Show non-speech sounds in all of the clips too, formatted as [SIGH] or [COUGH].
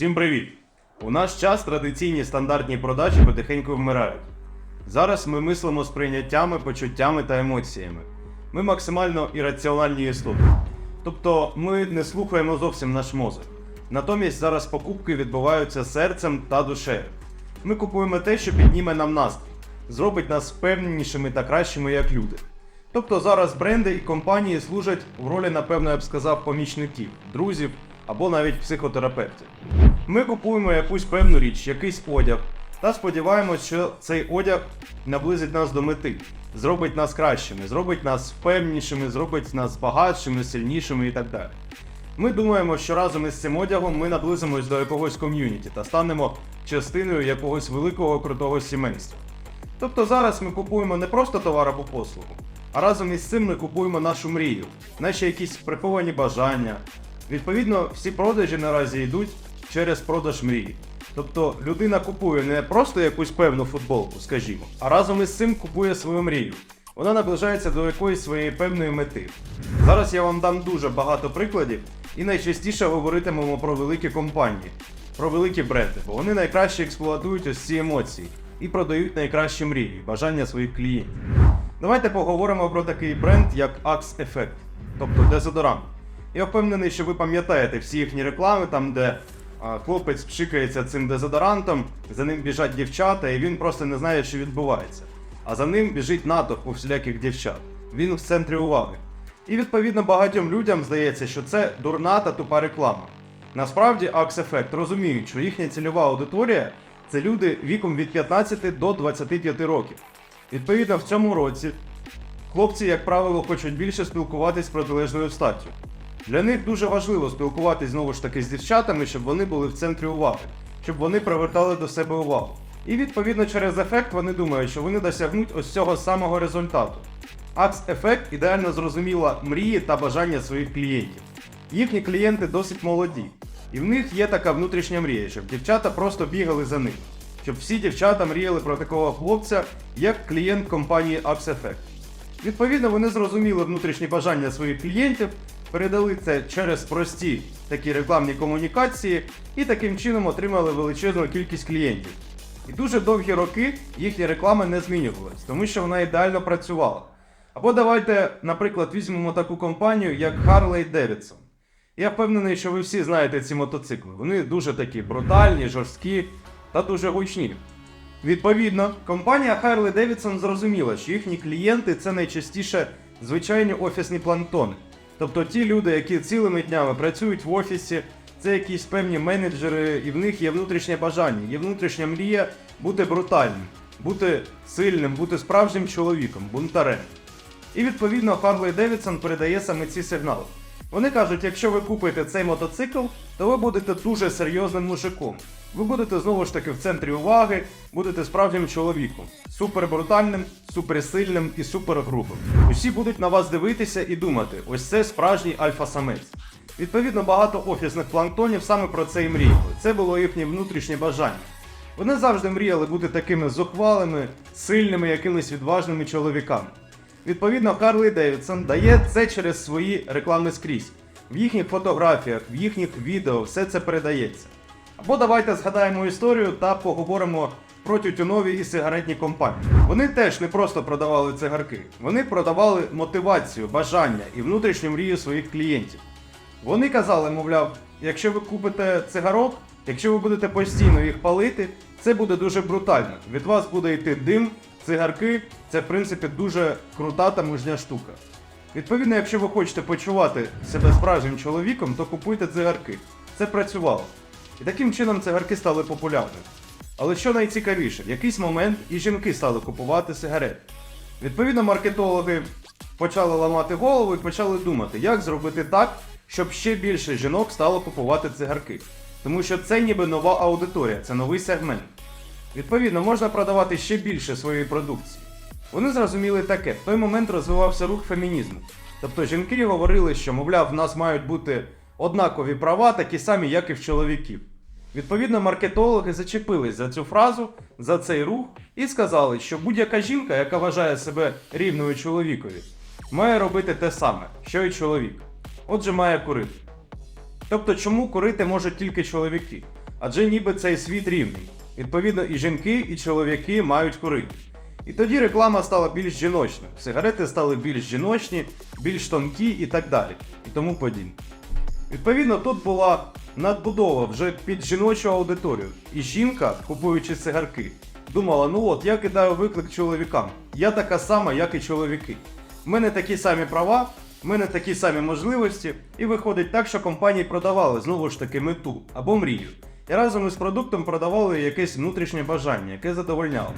Усім привіт! У наш час традиційні стандартні продажі потихеньку вмирають. Зараз ми мислимо з прийняттями, почуттями та емоціями. Ми максимально ірраціональні істоти. Тобто ми не слухаємо зовсім наш мозок. Натомість зараз покупки відбуваються серцем та душею. Ми купуємо те, що підніме нам настрій, зробить нас впевненішими та кращими як люди. Тобто зараз бренди і компанії служать в ролі, напевно, я б сказав, помічників, друзів або навіть психотерапевтів. Ми купуємо якусь певну річ, якийсь одяг, та сподіваємось, що цей одяг наблизить нас до мети, зробить нас кращими, зробить нас впевненішими, зробить нас багатшими, сильнішими і так далі. Ми думаємо, що разом із цим одягом ми наблизимось до якогось ком'юніті та станемо частиною якогось великого крутого сімейства. Тобто зараз ми купуємо не просто товар або послугу, а разом із цим ми купуємо нашу мрію, наші якісь приховані бажання. Відповідно, всі продажі наразі йдуть через продаж мрії. Тобто людина купує не просто якусь певну футболку, скажімо, а разом із цим купує свою мрію. Вона наближається до якоїсь своєї певної мети. Зараз я вам дам дуже багато прикладів, і найчастіше говоритимемо про великі компанії, про великі бренди, бо вони найкраще експлуатують ось ці емоції і продають найкращі мрії, бажання своїх клієнтів. Давайте поговоримо про такий бренд, як Axe Effect, тобто дезодорант. Я впевнений, що ви пам'ятаєте всі їхні реклами, там де хлопець пшикається цим дезодорантом, за ним біжать дівчата, і він просто не знає, що відбувається. А за ним біжить натовп у всіляких дівчат. Він в центрі уваги. І відповідно багатьом людям здається, що це дурна та тупа реклама. Насправді Axe Effect розуміють, що їхня цільова аудиторія це люди віком від 15 до 25 років. Відповідно, в цьому році хлопці, як правило, хочуть більше спілкуватись з протилежною статтю. Для них дуже важливо спілкуватись знову ж таки з дівчатами, щоб вони були в центрі уваги, щоб вони привертали до себе увагу. І відповідно через ефект вони думають, що вони досягнуть ось цього самого результату. Акс ефект ідеально зрозуміла мрії та бажання своїх клієнтів. Їхні клієнти досить молоді, і в них є така внутрішня мрія, щоб дівчата просто бігали за ним, щоб всі дівчата мріяли про такого хлопця, як клієнт компанії Axe Effect. Відповідно, вони зрозуміли внутрішні бажання своїх клієнтів, передали це через прості такі рекламні комунікації і таким чином отримали величезну кількість клієнтів. І дуже довгі роки їхня реклама не змінювалась, тому що вона ідеально працювала. Або давайте, наприклад, візьмемо таку компанію, як Harley Davidson. Я впевнений, що ви всі знаєте ці мотоцикли. Вони дуже такі брутальні, жорсткі та дуже гучні. Відповідно, компанія Harley Davidson зрозуміла, що їхні клієнти це найчастіше звичайні офісні планктони. Тобто ті люди, які цілими днями працюють в офісі, це якісь певні менеджери, і в них є внутрішнє бажання, є внутрішня мрія бути брутальним, бути сильним, бути справжнім чоловіком, бунтарем. І відповідно Харлей Девідсон передає саме ці сигнали. Вони кажуть, якщо ви купите цей мотоцикл, то ви будете дуже серйозним мужиком. Ви будете знову ж таки в центрі уваги, будете справжнім чоловіком, супербрутальним, суперсильним і супергрубим. Усі будуть на вас дивитися і думати, ось це справжній альфа-самець. Відповідно, багато офісних планктонів саме про це і мріяли. Це було їхнє внутрішнє бажання. Вони завжди мріяли бути такими зухвалими, сильними, якимись відважними чоловіками. Відповідно, Харлі Девідсон дає це через свої реклами скрізь. В їхніх фотографіях, в їхніх відео все це передається. Або давайте згадаємо історію та поговоримо про тютюнові і сигаретні компанії. Вони теж не просто продавали цигарки, вони продавали мотивацію, бажання і внутрішню мрію своїх клієнтів. Вони казали, мовляв, якщо ви купите цигарок, якщо ви будете постійно їх палити, це буде дуже брутально. Від вас буде йти дим, цигарки це в принципі дуже крута та мужня штука. Відповідно, якщо ви хочете почувати себе справжнім чоловіком, то купуйте цигарки. Це працювало. І таким чином цигарки стали популярними. Але що найцікавіше, в якийсь момент і жінки стали купувати сигарети. Відповідно, маркетологи почали ламати голову і почали думати, як зробити так, щоб ще більше жінок стало купувати цигарки. Тому що це ніби нова аудиторія, це новий сегмент. Відповідно, можна продавати ще більше своєї продукції. Вони зрозуміли таке: в той момент розвивався рух фемінізму. Тобто жінки говорили, що, мовляв, в нас мають бути однакові права, такі самі, як і в чоловіків. Відповідно, маркетологи зачепились за цю фразу, за цей рух і сказали, що будь-яка жінка, яка вважає себе рівною чоловікові, має робити те саме, що і чоловік. Отже, має курити. Тобто, чому курити можуть тільки чоловіки? Адже ніби цей світ рівний. Відповідно, і жінки, і чоловіки мають курити. І тоді реклама стала більш жіночною. Сигарети стали більш жіночні, більш тонкі і так далі. І тому подібне. Відповідно, тут була надбудова вже під жіночу аудиторію. І жінка, купуючи цигарки, думала: ну от я кидаю виклик чоловікам. Я така сама, як і чоловіки. У мене такі самі права, в мене такі самі можливості, і виходить так, що компанії продавали знову ж таки мету або мрію. І разом із продуктом продавали якесь внутрішнє бажання, яке задовольняло.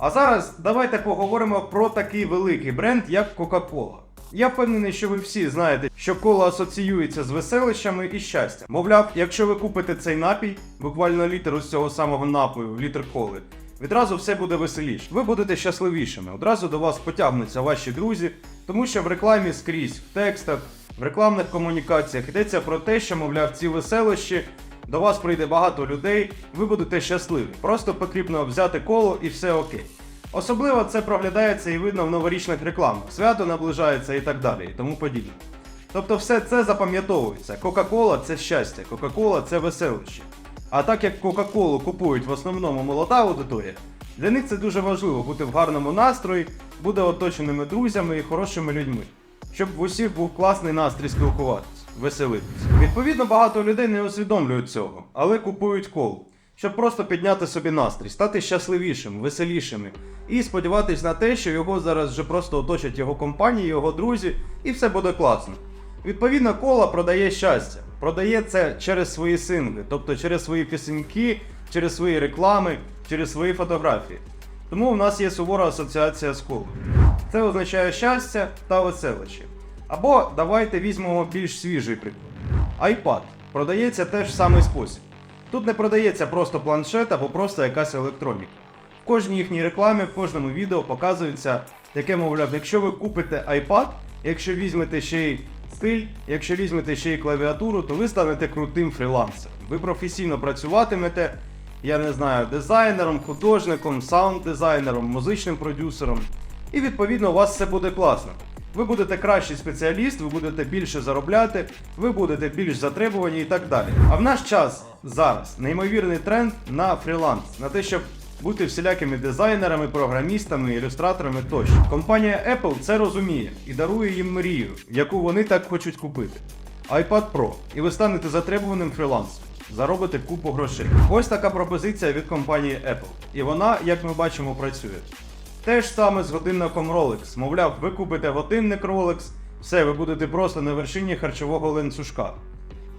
А зараз давайте поговоримо про такий великий бренд, як Coca-Cola. Я впевнений, що ви всі знаєте, що кола асоціюється з веселищами і щастям. Мовляв, якщо ви купите цей напій, буквально літр із цього самого напою, літр коли, відразу все буде веселіше. Ви будете щасливішими. Одразу до вас потягнуться ваші друзі, тому що в рекламі скрізь, в текстах, в рекламних комунікаціях йдеться про те, що, мовляв, ці веселощі. До вас прийде багато людей, ви будете щасливі. Просто потрібно взяти коло і все окей. Особливо це проглядається і видно в новорічних рекламах. Свято наближається і так далі, і тому подібне. Тобто все це запам'ятовується. Кока-кола це щастя, Кока-кола це веселище. А так як Кока-колу купують в основному молода аудиторія, для них це дуже важливо бути в гарному настрої, бути оточеними друзями і хорошими людьми, щоб в усіх був класний настрій спілкуватися, веселитися. Відповідно, багато людей не усвідомлюють цього, але купують колу, щоб просто підняти собі настрій, стати щасливішим, веселішими і сподіватись на те, що його зараз вже просто оточать його компанії, його друзі, і все буде класно. Відповідно, кола продає щастя. Продає це через свої сингли, тобто через свої пісеньки, через свої реклами, через свої фотографії. Тому в нас є сувора асоціація з колою. Це означає щастя та веселище. Або давайте візьмемо більш свіжий приклад. iPad продається теж в самий спосіб. Тут не продається просто планшет або просто якась електроніка. В кожній їхній рекламі, в кожному відео показується таке, мовляв, якщо ви купите iPad, якщо візьмете ще й стиль, якщо візьмете ще й клавіатуру, то ви станете крутим фрілансером. Ви професійно працюватимете, я не знаю, дизайнером, художником, саунд-дизайнером, музичним продюсером. І відповідно у вас все буде класно. Ви будете кращий спеціаліст, ви будете більше заробляти, ви будете більш затребувані і так далі. А в наш час зараз неймовірний тренд на фріланс, на те, щоб бути всілякими дизайнерами, програмістами, ілюстраторами тощо. Компанія Apple це розуміє і дарує їм мрію, яку вони так хочуть купити. iPad Pro, і ви станете затребуваним фрілансом. Заробите купу грошей. Ось така пропозиція від компанії Apple. І вона, як ми бачимо, працює. Те ж саме з годинником Rolex. Мовляв, ви купите годинник Rolex, все, ви будете просто на вершині харчового ланцюжка.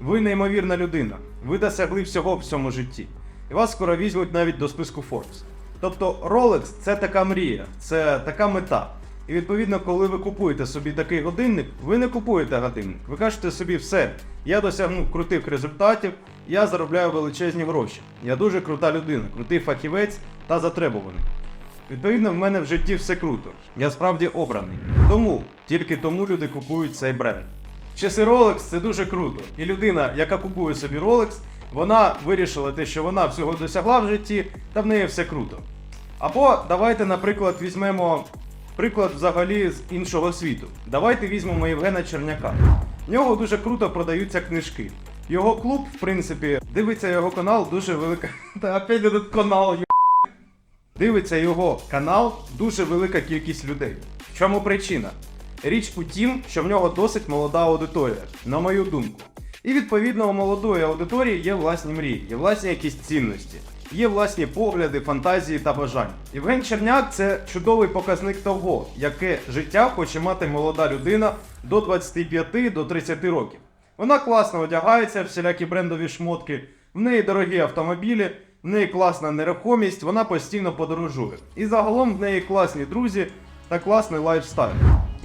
Ви неймовірна людина, ви досягли всього в цьому житті. І вас скоро візьмуть навіть до списку Forbes. Тобто Rolex це така мрія, це така мета. І відповідно, коли ви купуєте собі такий годинник, ви не купуєте годинник. Ви кажете собі, все, я досягнув крутих результатів, я заробляю величезні гроші. Я дуже крута людина, крутий фахівець та затребуваний. Відповідно, в мене в житті все круто. Я справді обраний. Тому, тільки тому люди купують цей бренд. Часи Rolex це дуже круто. І людина, яка купує собі Rolex, вона вирішила те, що вона всього досягла в житті, та в неї все круто. Або давайте, наприклад, візьмемо приклад взагалі з іншого світу. Давайте візьмемо Євгена Черняка. В нього дуже круто продаються книжки. Його клуб, в принципі, дивиться його канал дуже велика. [LAUGHS] Та опять этот канал, Дивиться його канал дуже велика кількість людей. В чому причина? Річ у тім, що в нього досить молода аудиторія, на мою думку. І відповідно у молодої аудиторії є власні мрії, є власні якісь цінності, є власні погляди, фантазії та бажання. Євген Черняк це чудовий показник того, яке життя хоче мати молода людина до 25 до 30 років. Вона класно одягається, всілякі брендові шмотки, в неї дорогі автомобілі, в неї класна нерухомість, вона постійно подорожує. І загалом в неї класні друзі та класний лайфстайл.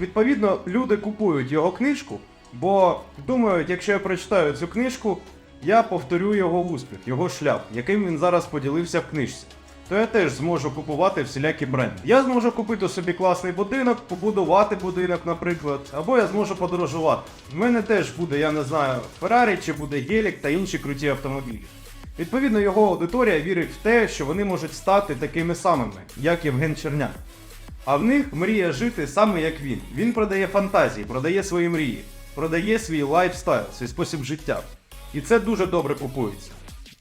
Відповідно, люди купують його книжку, бо думають, якщо я прочитаю цю книжку, я повторю його успіх, його шлях, яким він зараз поділився в книжці. То я теж зможу купувати всілякі бренди. Я зможу купити собі класний будинок, побудувати будинок, наприклад, або я зможу подорожувати. В мене теж буде, я не знаю, Феррарі чи буде Гелік та інші круті автомобілі. Відповідно, його аудиторія вірить в те, що вони можуть стати такими самими, як Євген Черняк. А в них мріє жити саме як він. Він продає фантазії, продає свої мрії, продає свій лайфстайл, свій спосіб життя. І це дуже добре купується.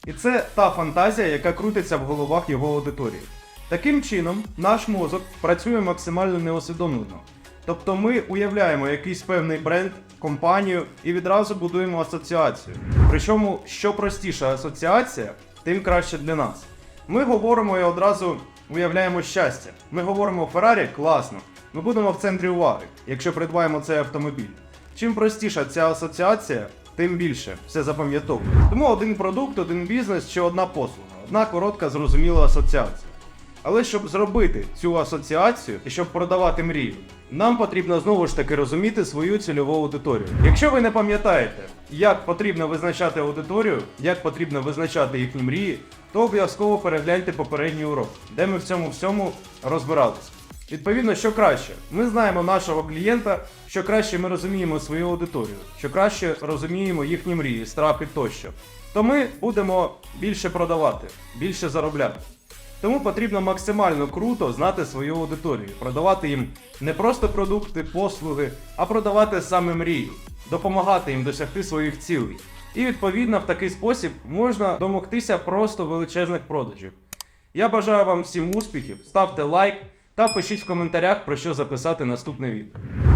І це та фантазія, яка крутиться в головах його аудиторії. Таким чином, наш мозок працює максимально неосвідомлено. Тобто ми уявляємо якийсь певний бренд, компанію і відразу будуємо асоціацію. Причому, що простіша асоціація, тим краще для нас. Ми говоримо і одразу уявляємо щастя. Ми говоримо Феррарі класно. Ми будемо в центрі уваги, якщо придбаємо цей автомобіль. Чим простіша ця асоціація, тим більше все запам'ятовує. Тому один продукт, один бізнес чи одна послуга, одна коротка зрозуміла асоціація. Але щоб зробити цю асоціацію і щоб продавати мрію, нам потрібно знову ж таки розуміти свою цільову аудиторію. Якщо ви не пам'ятаєте, як потрібно визначати аудиторію, як потрібно визначати їхні мрії, то обов'язково перегляньте попередній урок, де ми в цьому всьому розбиралися. Відповідно, що краще, ми знаємо нашого клієнта, що краще ми розуміємо свою аудиторію, що краще розуміємо їхні мрії, страхи тощо. То ми будемо більше продавати, більше заробляти. Тому потрібно максимально круто знати свою аудиторію, продавати їм не просто продукти, послуги, а продавати саме мрію, допомагати їм досягти своїх цілей. І відповідно в такий спосіб можна домогтися просто величезних продажів. Я бажаю вам всім успіхів, ставте лайк та пишіть в коментарях про що записати наступне відео.